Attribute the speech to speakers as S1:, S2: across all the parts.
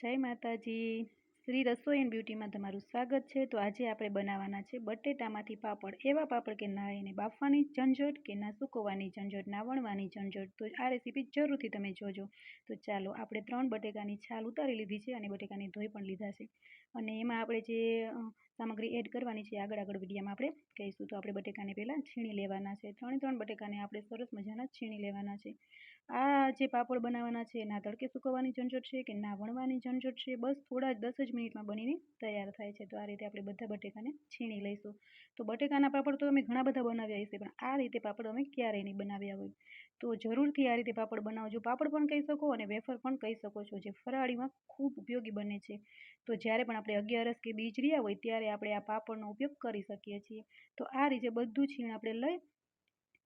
S1: જય માતાજી. શ્રી રસોઈ એન્ડ બ્યુટીમાં તમારું સ્વાગત છે. તો આજે આપણે બનાવવાના છે બટેટામાંથી પાપડ. એવા પાપડ કે ના બાફવાની ઝંઝટ કે ના સૂકવવાની ઝંઝટ ના વણવાની ઝંઝટ. તો આ રેસીપી જરૂરથી તમે જોજો. તો ચાલો, આપણે ત્રણ બટેકાની છાલ ઉતારી લીધી છે અને બટેકાની ધોઈ પણ લીધા છે. અને એમાં આપણે જે સામગ્રી એડ કરવાની છે આગળ આગળ વિડીયામાં આપણે કહીશું, તો આપણે બટેકાને પહેલાં છીણી લેવાના છે. ત્રણે ત્રણ બટેકાને આપણે સરસ મજાના છીણી લેવાના છે. આ જે પાપડ બનાવવાના છે, ના તડકે સૂકવવાની ઝંઝટ છે કે ના વણવાની ઝંઝટ છે, બસ થોડા જ દસ જ મિનિટમાં બનીને તૈયાર થાય છે. તો આ રીતે આપણે બધા બટેકાને છીણી લઈશું. તો બટેકાના પાપડ તો અમે ઘણા બધા બનાવ્યા હશે, પણ આ રીતે પાપડ અમે ક્યારેય નહીં બનાવ્યા હોય. તો જરૂરથી આ રીતે પાપડ બનાવજો પાપડ પણ કહી શકો અને વેફર પણ કહી શકો છો, જે ફરાળીમાં ખૂબ ઉપયોગી બને છે. તો જ્યારે પણ આપણે અગિયારસ કે બીજ રહ્યા હોય ત્યારે આપણે આ પાપડનો ઉપયોગ કરી શકીએ છીએ. તો આ રીતે બધું છીણ આપણે લઈ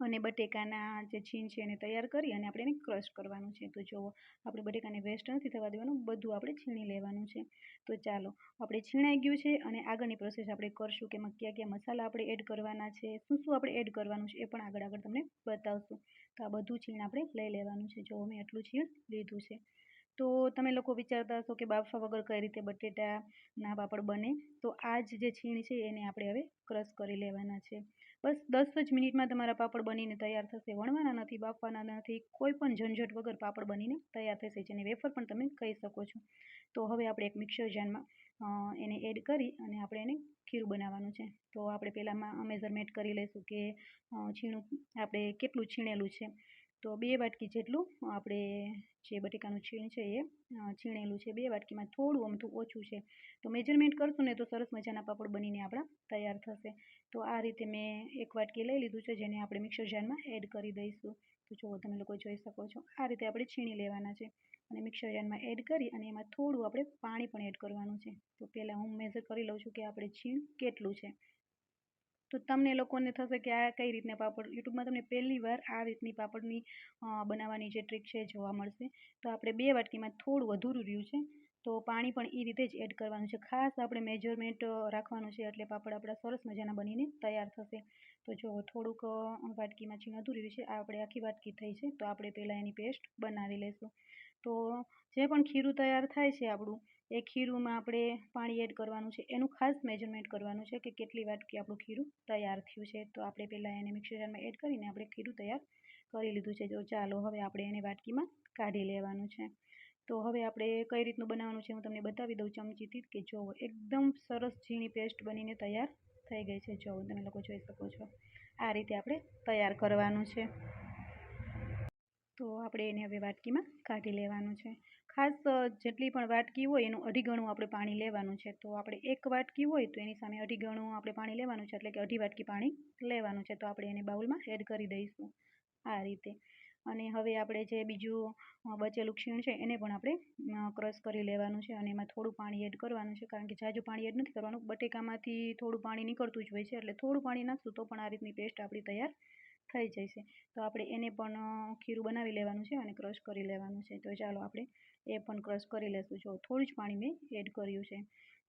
S1: અને બટેકાના જે છીણ છે એને તૈયાર કરી અને આપણે એને ક્રશ કરવાનું છે. તો જુઓ, આપણે બટેકાને વેસ્ટ નથી થવા દેવાનું, બધું આપણે છીણી લેવાનું છે. તો ચાલો, આપણે છીણાઈ ગયું છે અને આગળની પ્રોસેસ આપણે કરશું કે એમાં કયા કયા મસાલા આપણે એડ કરવાના છે, શું શું આપણે એડ કરવાનું છે એ પણ આગળ આગળ તમને બતાવશું. તો આ બધું છીણ આપણે લઈ લેવાનું છે. જુઓ, મેં એટલું છીણ લીધું છે. તો તમે લોકો વિચારતા હશો કે બાફા વગર કઈ રીતે બટેટાના પાપડ બને? તો આ જ જે છીણ છે એને આપણે હવે ક્રશ કરી લેવાના છે. બસ દસ જ મિનિટમાં તમારા પાપડ બનીને તૈયાર થશે. વણવાના નથી, બાફવાના નથી, કોઈ પણ ઝંઝટ વગર પાપડ બનીને તૈયાર થશે, જેને વેફર પણ તમે કહી શકો છો. તો હવે આપણે એક મિક્સર જારમાં એને એડ કરી અને આપણે એને ખીરું બનાવવાનું છે. તો આપણે પહેલાંમાં મેઝરમેન્ટ કરી લઈશું કે છીણું, આપણે કેટલું છીણેલું છે. તો બે વાટકી જેટલું આપણે જે બટેકાનું છીણ છે એ છીણેલું છે. બે વાટકીમાં થોડું અમથું ઓછું છે. તો મેજરમેન્ટ કરશું ને તો સરસ મજાના પાપડ બનીને આપણા તૈયાર થશે. તો આ રીતે મેં એક વાટકી લઈ લીધું છે, જેને આપણે મિક્સર જારમાં એડ કરી દઈશું. તો જુઓ, તમે લોકો જોઈ શકો છો. આ રીતે આપણે છીણી લેવાના છે. અને મિક્સર જારમાં એડ કરી અને એમાં થોડું આપણે પાણી પણ એડ કરવાનું છે. તો પહેલાં હું મેઝર કરી લઉં છું કે આપણે છીણ કેટલું છે. તો તમને લોકોને થશે કે આ કઈ રીતના પાપડ, યુટ્યુબમાં તમને પહેલી વાર આ રીતની પાપડની બનાવવાની જે ટ્રીક છે જોવા મળશે. તો આપણે બે વાટકીમાં થોડું અધૂરું રહ્યું છે. તો પાણી પણ એ રીતે જ એડ કરવાનું છે. ખાસ આપણે મેજરમેન્ટ રાખવાનું છે એટલે પાપડ આપણા સરસ મજાના બનીને તૈયાર થશે. તો જો થોડુંક વાટકીમાં છીણ અધૂરું છે, આ આપણે આખી વાટકી થઈ છે, તો આપણે પહેલાં એની પેસ્ટ બનાવી લઈશું. તો જે પણ ખીરું તૈયાર થાય છે આપણું એ ખીરુંમાં આપણે પાણી એડ કરવાનું છે. એનું ખાસ મેજરમેન્ટ કરવાનું છે કે કેટલી વાટકી આપણું ખીરું તૈયાર થયું છે. તો આપણે પહેલાં એને મિક્સર જારમાં એડ કરીને આપણે ખીરું તૈયાર કરી લીધું છે. તો ચાલો હવે આપણે એને વાટકીમાં કાઢી લેવાનું છે. તો હવે આપણે કઈ રીતનું બનાવવાનું છે હું તમને બતાવી દઉં ચમચીથી કે જુઓ એકદમ સરસ ઝીણી પેસ્ટ બનીને તૈયાર થઈ ગઈ છે. જુઓ તમે લોકો જોઈ શકો છો. આ રીતે આપણે તૈયાર કરવાનું છે. તો આપણે એને હવે વાટકીમાં કાઢી લેવાનું છે. ખાસ જેટલી પણ વાટકી હોય એનું અઢી ગણું આપણે પાણી લેવાનું છે. તો આપણે એક વાટકી હોય તો એની સામે અઢી ગણું આપણે પાણી લેવાનું છે, એટલે કે અઢી વાટકી પાણી લેવાનું છે. તો આપણે એને બાઉલમાં એડ કરી દઈશું આ રીતે. અને હવે આપણે જે બીજું બચેલું ક્ષીણ છે એને પણ આપણે ક્રશ કરી લેવાનું છે અને એમાં થોડું પાણી એડ કરવાનું છે. કારણ કે જાજુ પાણી એડ નથી કરવાનું. બટેકામાંથી થોડું પાણી નીકળતું જ હોય છે, એટલે થોડું પાણી નાખશું તો પણ આ રીતની પેસ્ટ આપણી તૈયાર થઈ જશે. તો આપણે એને પણ ખીરું બનાવી લેવાનું છે અને ક્રશ કરી લેવાનું છે. તો ચાલો આપણે એ પણ ક્રશ કરી લેશું. જો, થોડું જ પાણી મેં એડ કર્યું છે.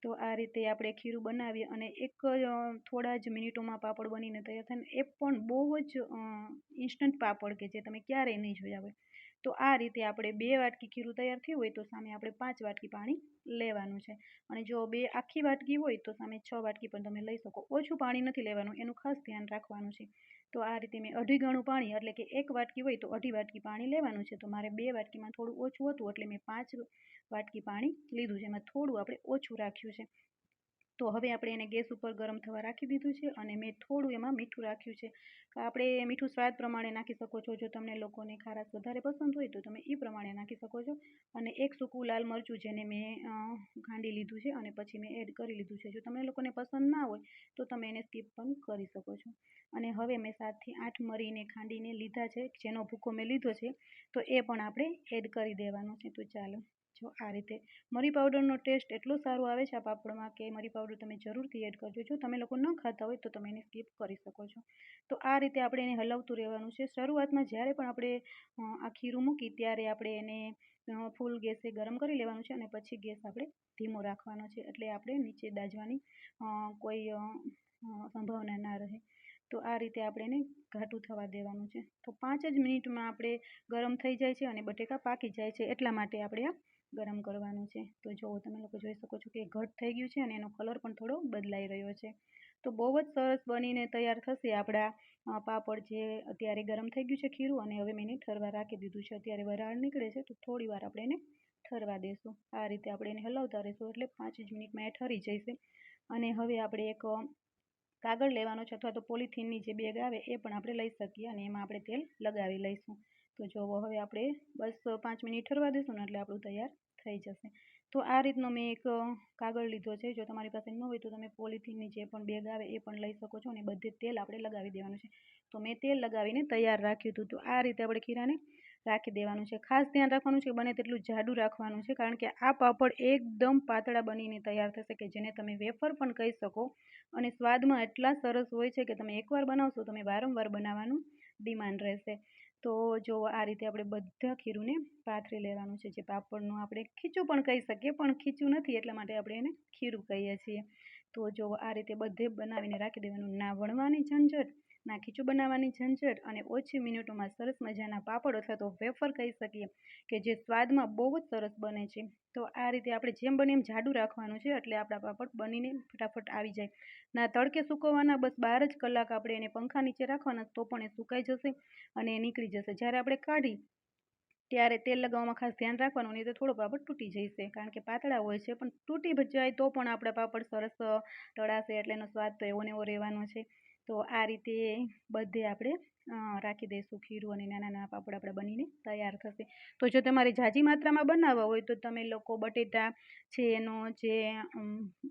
S1: તો આ રીતે આપણે ખીરું બનાવી અને એક થોડા જ મિનિટોમાં પાપડ બનીને તૈયાર થાય ને એ પણ બહુ જ ઇન્સ્ટન્ટ પાપડ કે જે તમે ક્યારેય નહીં જોયા હોય. તો આ રીતે આપણે બે વાટકી ખીરું તૈયાર થયું હોય તો સામે આપણે પાંચ વાટકી પાણી લેવાનું છે. અને જો બે આખી વાટકી હોય તો સામે છ વાટકી પણ તમે લઈ શકો. ઓછું પાણી નથી લેવાનું, એનું ખાસ ધ્યાન રાખવાનું છે. તો આ રીતે મેં અઢી ગણું પાણી, એટલે કે એક વાટકી હોય તો અઢી વાટકી પાણી લેવાનું છે. તો મારે બે વાટકીમાં થોડું ઓછું હતું, એટલે મેં પાંચ વાટકી પાણી લીધું છે. એમાં થોડું આપણે ઓછું રાખ્યું છે. તો હવે આપણે એને ગેસ ઉપર ગરમ થવા રાખી દીધું છે અને મેં થોડું એમાં મીઠું રાખ્યું છે. આપણે મીઠું સ્વાદ પ્રમાણે નાખી શકો છો. જો તમને લોકોને ખારાશ વધારે પસંદ હોય તો તમે એ પ્રમાણે નાખી શકો છો. અને એક સૂકું લાલ મરચું જેને મેં ગાંડી લીધું છે અને પછી મેં એડ કરી લીધું છે. જો તમને લોકોને પસંદ ના હોય તો તમે એને સ્કીપ પણ કરી શકો છો. અને હવે મેં સાતથી આઠ મરીને ખાંડીને લીધા છે. જેનો ભૂકો મેં લીધો છે તો એ પણ આપણે એડ કરી દેવાનો છે. તો ચાલો. જો આ રીતે. મરી પાવડરનો ટેસ્ટ એટલો સારો આવે છે આ પાપડમાં કે મરી પાવડર તમે જરૂરથી એડ કરજો. જો તમે લોકો ન ખાતા હોય તો તમે એને સ્કીપ કરી શકો છો. તો આ રીતે આપણે એને હલાવતું રહેવાનું છે. શરૂઆતમાં જ્યારે પણ આપણે આ ખીરું મૂકી ત્યારે આપણે એને ફૂલ ગેસે ગરમ કરી લેવાનું છે અને પછી ગેસ આપણે ધીમો રાખવાનો છે. એટલે આપણે નીચે દાજવાની કોઈ સંભાવના ના રહે. તો આ રીતે આપણે એને ઘાટું થવા દેવાનું છે. તો પાંચ જ મિનિટમાં આપણે ગરમ થઈ જાય છે અને બટેકા પાકી જાય છે એટલા માટે આપણે આ ગરમ કરવાનું છે. તો જુઓ તમે લોકો જોઈ શકો છો કે ઘટ થઈ ગયું છે અને એનો કલર પણ થોડો બદલાઈ રહ્યો છે. તો બહુ જ સરસ બનીને તૈયાર થશે આપણા પાપડ જે અત્યારે ગરમ થઈ ગયું છે ખીરું અને હવે મેં એને ઠરવા રાખી દીધું છે. અત્યારે વરાળ નીકળે છે તો થોડી આપણે એને ઠરવા દેશું. આ રીતે આપણે એને હલાવતા રહીશું એટલે પાંચ જ મિનિટમાં એ ઠરી જશે. અને હવે આપણે એક કાગળ લેવાનો છે અથવા તો પોલિથીનની જે બેગ આવે એ પણ આપણે લઈ શકીએ અને એમાં આપણે તેલ લગાવી લઈશું. તો જોવો, હવે આપણે બસ પાંચ મિનિટ ઠરવા દઈશું ને એટલે આપણું તૈયાર થઈ જશે. તો આ રીતનો મેં એક કાગળ લીધો છે. જો તમારી પાસે ન હોય તો તમે પોલિથીનની જે પણ બેગ આવે એ પણ લઈ શકો છો અને બધે તેલ આપણે લગાવી દેવાનું છે. તો મેં તેલ લગાવીને તૈયાર રાખ્યું હતું. તો આ રીતે આપણે ખીરાને રાખી દેવાનું છે. ખાસ ધ્યાન રાખવાનું છે બને તેટલું જાડું રાખવાનું છે, કારણ કે આ પાપડ એકદમ પાતળા બનીને તૈયાર થશે કે જેને તમે વેફર પણ કહી શકો. અને સ્વાદમાં એટલા સરસ હોય છે કે તમે એકવાર બનાવશો તમે વારંવાર બનાવવાનું ડિમાન્ડ રહેશે. તો જો આ રીતે આપણે બધા ખીરુંને પાથરી લેવાનું છે, જે પાપડનું આપણે ખીચું પણ કહી શકીએ, પણ ખીચું નથી એટલા માટે આપણે એને ખીરું કહીએ છીએ. તો જો આ રીતે બધે બનાવીને રાખી દેવાનું, ના વણવાની ઝંઝટ ના ખીચું બનાવવાની ઝંઝટ અને ઓછી મિનિટોમાં સરસ મજાના પાપડ અથવા તો વેફર કહી શકીએ કે જે સ્વાદમાં બહુ જ સરસ બને છે. તો આ રીતે આપણે જેમ બને એમ જાડું રાખવાનું છે એટલે આપણા પાપડ બનીને ફટાફટ આવી જાય. ના તડકે સૂકવવાના બસ બાર જ કલાક આપણે એને પંખા નીચે રાખવાના તો પણ એ સુકાઈ જશે અને એ નીકળી જશે. જ્યારે આપણે કાઢી ત્યારે તેલ લગાવવામાં ખાસ ધ્યાન રાખવાનું નહીં તો થોડો પાપડ તૂટી જશે. કારણ કે પાતળા હોય છે પણ તૂટી જાય તો પણ આપણા પાપડ સરસ તળાશે એટલે એનો સ્વાદ તો એવો ને એવો રહેવાનો છે. તો આ રીતે બધે આપણે રાખી દઈશું ખીરું અને નાના નાના પાપડ આપણા બનીને તૈયાર થશે. તો જો તમારે ઝાઝી માત્રામાં બનાવવા હોય તો તમે લોકો બટેટા છે, એનો જે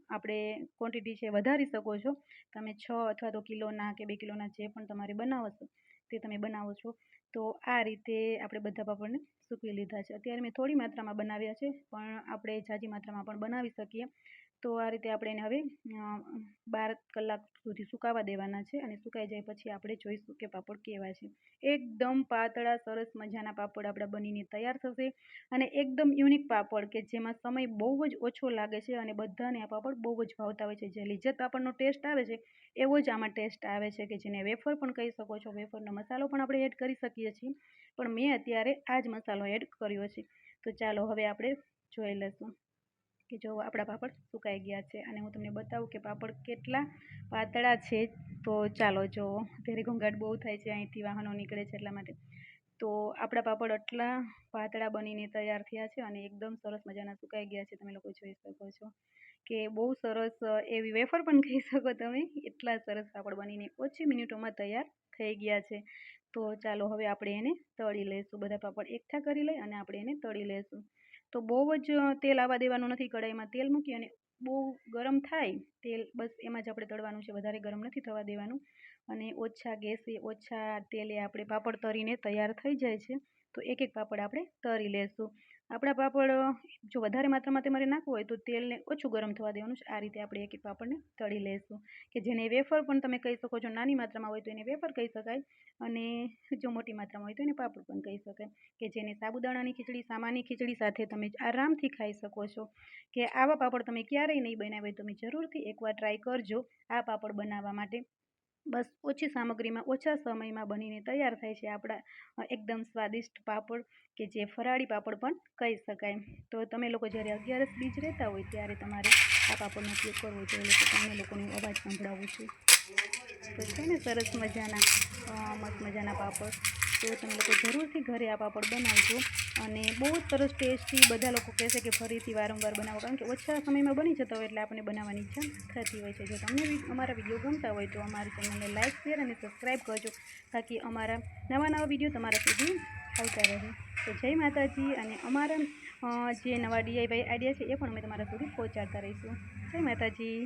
S1: આપણે ક્વોન્ટિટી છે વધારી શકો છો. તમે છ અથવા તો કિલોના કે બે કિલોના જે પણ તમારે બનાવો છો તે તમે બનાવો છો. તો આ રીતે આપણે બધા પાપડને સૂકવી લીધા છે. અત્યારે મેં થોડી માત્રામાં બનાવ્યા છે, પણ આપણે ઝાઝી માત્રામાં પણ બનાવી શકીએ. તો આ રીતે આપણે એને હવે બાર કલાક સુધી સુકાવા દેવાના છે અને સુકાઈ જાય પછી આપણે જોઈશું કે પાપડ કેવા છે. એકદમ પાતળા, સરસ મજાના પાપડ આપણા બનીને તૈયાર થશે અને એકદમ યુનિક પાપડ કે જેમાં સમય બહુ જ ઓછો લાગે છે અને બધાને આ પાપડ બહુ જ ભાવતા હોય છે. જે લિજ્જત પાપડનો ટેસ્ટ આવે છે, એવો જ આમાં ટેસ્ટ આવે છે કે જેને વેફર પણ કહી શકો છો. વેફરનો મસાલો પણ આપણે એડ કરી શકીએ છીએ, પણ મેં અત્યારે આ જ મસાલો એડ કર્યો છે. તો ચાલો હવે આપણે જોઈ લઈશું. કે જો આપણા પાપડ સુકાઈ ગયા છે અને હું તમને બતાવું કે પાપડ કેટલા પાતળા છે તો ચાલો જો અત્યારે ઘોંઘાટ બહુ થાય છે, અહીંથી વાહનો નીકળે છે એટલા માટે. તો આપણા પાપડ આટલા પાતળા બનીને તૈયાર થયા છે અને એકદમ સરસ મજાના સુકાઈ ગયા છે. તમે લોકો જોઈ શકો છો કે બહુ સરસ એવી વેફર પણ કહી શકો તમે, એટલા સરસ પાપડ બનીને ઓછી મિનિટોમાં તૈયાર થઈ ગયા છે. તો ચાલો હવે આપણે એને તળી લઈશું. બધા પાપડ એકઠા કરી લઈ અને આપણે એને તળી લઈશું. તો બહુ જ તેલ આવવા દેવાનું નથી કઢાઈમાં. તેલ મૂકી અને બહુ ગરમ થાય, તેલ બસ એમાં જ આપણે તળવાનું છે. વધારે ગરમ નથી થવા દેવાનું. અને ઓછા ગેસે, ઓછા તેલે આપણે પાપડ તળીને તૈયાર થઈ જાય છે, તો એક એક પાપડ આપણે તળી લેશું. આપણા પાપડ, જો વધારે માત્રામાં તમારે નાખવું હોય તો તેલને ઓછું ગરમ થવા દેવાનું છે. આ રીતે આપણે એક એક પાપડને તળી લેશું. કે જેને વેફર પણ તમે કહી શકો છો નાની માત્રામાં હોય તો એને વેફર કહી શકાય, અને જો મોટી માત્રામાં હોય તો એને પાપડ પણ કહી શકાય. કે જેને સાબુદાણાની ખીચડી સામાની ખીચડી સાથે તમે આરામથી ખાઈ શકો છો. કે આવા પાપડ તમે ક્યારેય નહીં બનાવ્યા તો તમે જરૂરથી એકવાર ટ્રાય કરજો આ પાપડ બનાવવા માટે. બસ ઓછી સામગ્રીમાં, ઓછા સમયમાં બનીને તૈયાર થાય છે આપણા એકદમ સ્વાદિષ્ટ પાપડ કે જે ફરાળી પાપડ પણ કહી શકાય. તો તમે લોકો જ્યારે અગિયારસ બીજ રહેતા હોય ત્યારે તમારે આ પાપડનો ઉપયોગ કરવો જોઈએ. તો તમને લોકોને અવાજ સંભળાવું છું. તો છે ને સરસ મજાના મસ્ત મજાના પાપડ. તો તમે લોકો જરૂરથી ઘરે આ પાપડ બનાવજો અને બહુ જ સરસ ટેસ્ટી બધા લોકો કહેશે કે ફરીથી વારંવાર બનાવો, કારણ કે ઓછા સમયમાં બની જતો હોય એટલે આપણને બનાવવાની ઈચ્છા થતી હોય છે. જો તમને અમારા વીડિયો ગમતા હોય તો અમારી ચેનલને લાઇક શેર અને સબસ્ક્રાઈબ કરજો, તાકી અમારા નવા નવા વીડિયો તમારા સુધી આવતા રહે. તો જય માતાજી અને અમારા જે નવા ડીઆઈવાય આઈડિયા છે એ પણ અમે તમારા સુધી પહોંચાડતા રહીશું. જય માતાજી.